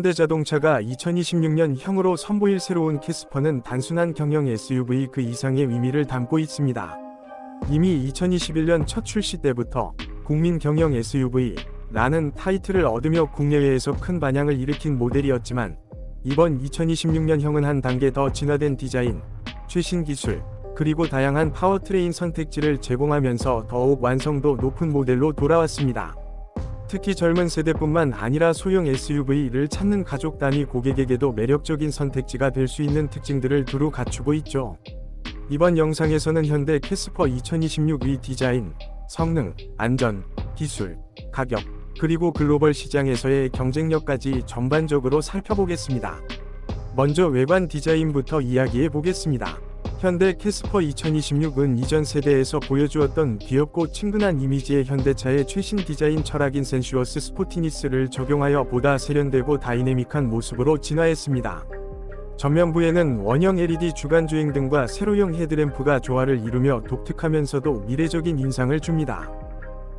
현대자동차가 2026년 형으로 선보일 새로운 캐스퍼는 단순한 경영 SUV 그 이상의 의미를 담고 있습니다. 이미 2021년 첫 출시 때부터 국민 경영 SUV 라는 타이틀을 얻으며 국내외에서 큰 반향을 일으킨 모델이었지만 이번 2026년형은 한 단계 더 진화된 디자인, 최신 기술, 그리고 다양한 파워트레인 선택지를 제공하면서 더욱 완성도 높은 모델로 돌아왔습니다. 특히 젊은 세대뿐만 아니라 소형 SUV를 찾는 가족 단위 고객에게도 매력적인 선택지가 될 수 있는 특징들을 두루 갖추고 있죠. 이번 영상에서는 현대 캐스퍼 2026의 디자인, 성능, 안전, 기술, 가격, 그리고 글로벌 시장에서의 경쟁력까지 전반적으로 살펴보겠습니다. 먼저 외관 디자인부터 이야기해 보겠습니다. 현대 캐스퍼 2026은 이전 세대에서 보여주었던 귀엽고 친근한 이미지의 현대차의 최신 디자인 철학인 센슈어스 스포티니스를 적용하여 보다 세련되고 다이내믹한 모습으로 진화했습니다. 전면부에는 원형 LED 주간주행 등과 세로형 헤드램프가 조화를 이루며 독특하면서도 미래적인 인상을 줍니다.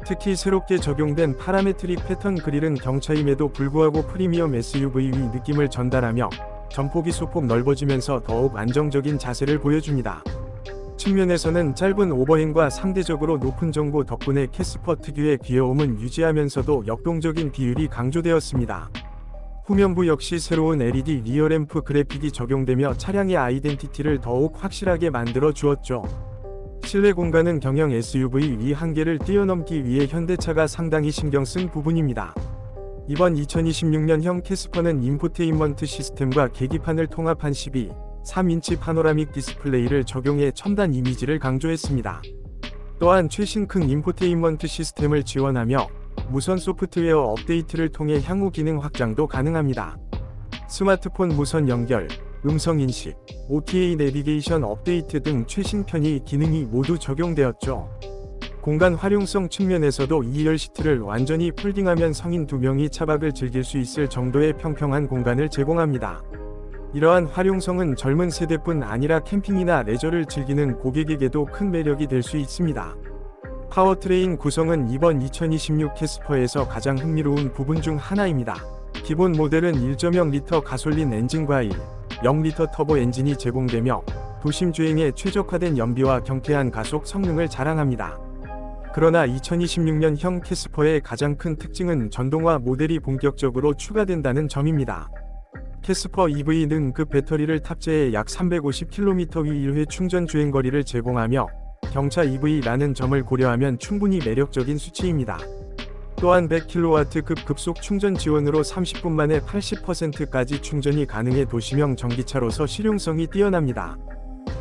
특히 새롭게 적용된 파라메트릭 패턴 그릴은 경차임에도 불구하고 프리미엄 SUV의 느낌을 전달하며 전폭이 소폭 넓어지면서 더욱 안정적인 자세를 보여줍니다. 측면에서는 짧은 오버행과 상대적으로 높은 정고 덕분에 캐스퍼 특유의 귀여움은 유지하면서도 역동적인 비율이 강조되었습니다. 후면부 역시 새로운 LED 리어램프 그래픽이 적용되며 차량의 아이덴티티를 더욱 확실하게 만들어 주었죠. 실내 공간은 경영 SUV 위 한계를 뛰어넘기 위해 현대차가 상당히 신경 쓴 부분입니다. 이번 2026년형 캐스퍼는 인포테인먼트 시스템과 계기판을 통합한 12, 3인치 파노라믹 디스플레이를 적용해 첨단 이미지를 강조했습니다. 또한 최신 큰 인포테인먼트 시스템을 지원하며 무선 소프트웨어 업데이트를 통해 향후 기능 확장도 가능합니다. 스마트폰 무선 연결, 음성 인식, OTA 내비게이션 업데이트 등 최신 편의 기능이 모두 적용되었죠. 공간 활용성 측면에서도 2열 시트를 완전히 폴딩하면 성인 2명이 차박을 즐길 수 있을 정도의 평평한 공간을 제공합니다. 이러한 활용성은 젊은 세대뿐 아니라 캠핑이나 레저를 즐기는 고객에게도 큰 매력이 될 수 있습니다. 파워트레인 구성은 이번 2026 캐스퍼에서 가장 흥미로운 부분 중 하나입니다. 기본 모델은 1.0리터 가솔린 엔진과 1, 0리터 터보 엔진이 제공되며 도심 주행에 최적화된 연비와 경쾌한 가속 성능을 자랑합니다. 그러나 2026년형 캐스퍼의 가장 큰 특징은 전동화 모델이 본격적으로 추가된다는 점입니다. 캐스퍼 EV는 그 배터리를 탑재해 약 350km 위 1회 충전 주행 거리를 제공하며 경차 EV라는 점을 고려하면 충분히 매력적인 수치입니다. 또한 100kW급 급속 충전 지원으로 30분 만에 80%까지 충전이 가능해 도시명 전기차로서 실용성이 뛰어납니다.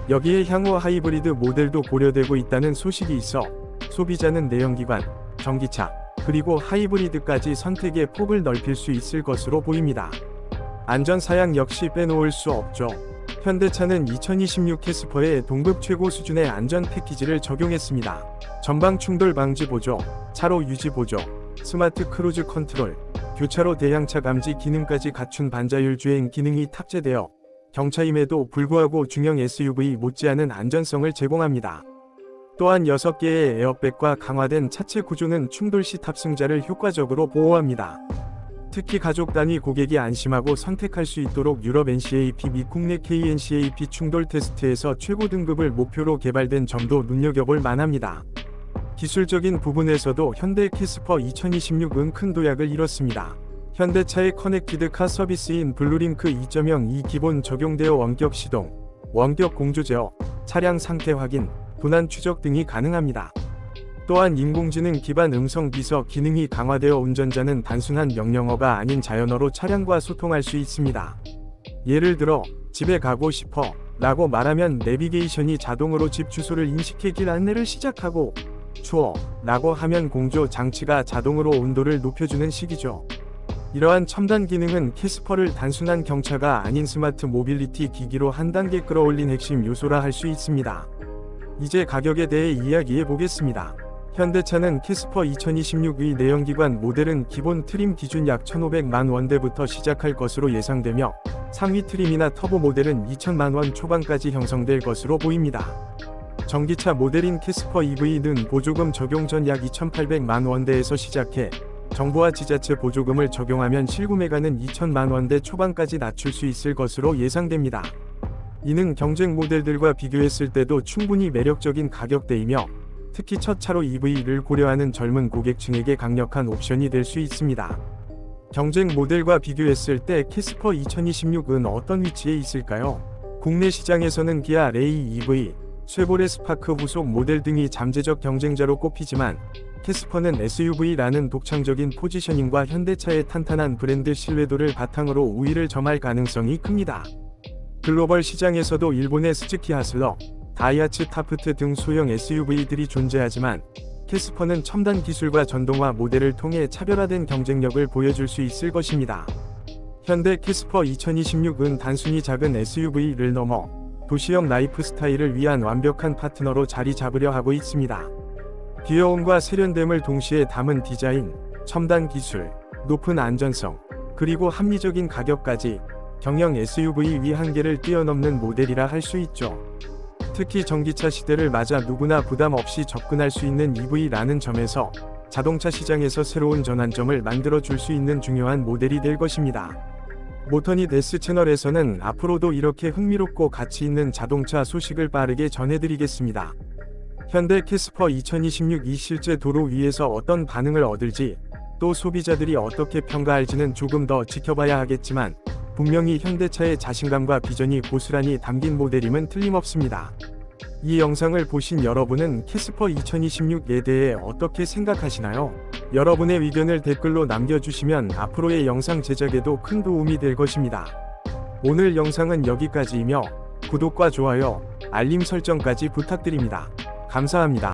여기에 향후 하이브리드 모델도 고려되고 있다는 소식이 있어 소비자는 내연기관, 전기차, 그리고 하이브리드까지 선택의 폭을 넓힐 수 있을 것으로 보입니다. 안전 사양 역시 빼놓을 수 없죠. 현대차는 2026 캐스퍼에 동급 최고 수준의 안전 패키지를 적용했습니다. 전방 충돌 방지 보조, 차로 유지 보조, 스마트 크루즈 컨트롤, 교차로 대향차 감지 기능까지 갖춘 반자율 주행 기능이 탑재되어 경차임에도 불구하고 중형 SUV 못지않은 안전성을 제공합니다. 또한 6개의 에어백과 강화된 차체 구조는 충돌 시 탑승자를 효과적으로 보호합니다. 특히 가족 단위 고객이 안심하고 선택할 수 있도록 유럽 NCAP 및 국내 KNCAP 충돌 테스트에서 최고 등급을 목표로 개발된 점도 눈여겨볼 만합니다. 기술적인 부분에서도 현대 캐스퍼 2026은 큰 도약을 이뤘습니다. 현대차의 커넥티드 카 서비스인 블루링크 2.0이 기본 적용되어 원격 시동, 원격 공조 제어, 차량 상태 확인, 분할 추적 등이 가능합니다. 또한 인공지능 기반 음성 비서 기능이 강화되어 운전자는 단순한 명령어가 아닌 자연어로 차량과 소통할 수 있습니다. 예를 들어 집에 가고 싶어 라고 말하면 내비게이션이 자동으로 집 주소를 인식해 길 안내를 시작하고 추워 라고 하면 공조 장치가 자동으로 온도를 높여주는 식이죠. 이러한 첨단 기능은 캐스퍼를 단순한 경차가 아닌 스마트 모빌리티 기기로 한 단계 끌어올린 핵심 요소라 할 수 있습니다. 이제 가격에 대해 이야기해 보겠습니다. 현대차는 캐스퍼 2026의 내연기관 모델은 기본 트림 기준 약 1,500만 원대부터 시작할 것으로 예상되며 상위 트림이나 터보 모델은 2천만 원 초반까지 형성될 것으로 보입니다. 전기차 모델인 캐스퍼 EV는 보조금 적용 전 약 2,800만 원대에서 시작해 정부와 지자체 보조금을 적용하면 실구매가는 2천만 원대 초반까지 낮출 수 있을 것으로 예상됩니다. 이는 경쟁 모델들과 비교했을 때도 충분히 매력적인 가격대이며 특히 첫 차로 EV를 고려하는 젊은 고객층에게 강력한 옵션이 될 수 있습니다. 경쟁 모델과 비교했을 때 캐스퍼 2026은 어떤 위치에 있을까요? 국내 시장에서는 기아 레이 EV, 쉐보레 스파크 후속 모델 등이 잠재적 경쟁자로 꼽히지만 캐스퍼는 SUV라는 독창적인 포지셔닝과 현대차의 탄탄한 브랜드 신뢰도를 바탕으로 우위를 점할 가능성이 큽니다. 글로벌 시장에서도 일본의 스즈키 하슬러, 다이아츠 타프트 등 소형 SUV들이 존재하지만 캐스퍼는 첨단 기술과 전동화 모델을 통해 차별화된 경쟁력을 보여줄 수 있을 것입니다. 현대 캐스퍼 2026은 단순히 작은 SUV를 넘어 도시형 라이프 스타일을 위한 완벽한 파트너로 자리 잡으려 하고 있습니다. 귀여움과 세련됨을 동시에 담은 디자인, 첨단 기술, 높은 안전성, 그리고 합리적인 가격까지 경영 SUV 위 한계를 뛰어넘는 모델이라 할 수 있죠. 특히 전기차 시대를 맞아 누구나 부담 없이 접근할 수 있는 EV라는 점에서 자동차 시장에서 새로운 전환점을 만들어 줄 수 있는 중요한 모델이 될 것입니다. 모터닛 S 채널에서는 앞으로도 이렇게 흥미롭고 가치 있는 자동차 소식을 빠르게 전해드리겠습니다. 현대 캐스퍼 2026이 실제 도로 위에서 어떤 반응을 얻을지 또 소비자들이 어떻게 평가할지는 조금 더 지켜봐야 하겠지만 분명히 현대차의 자신감과 비전이 고스란히 담긴 모델임은 틀림없습니다. 이 영상을 보신 여러분은 캐스퍼 2026에 대해 어떻게 생각하시나요? 여러분의 의견을 댓글로 남겨주시면 앞으로의 영상 제작에도 큰 도움이 될 것입니다. 오늘 영상은 여기까지이며 구독과 좋아요, 알림 설정까지 부탁드립니다. 감사합니다.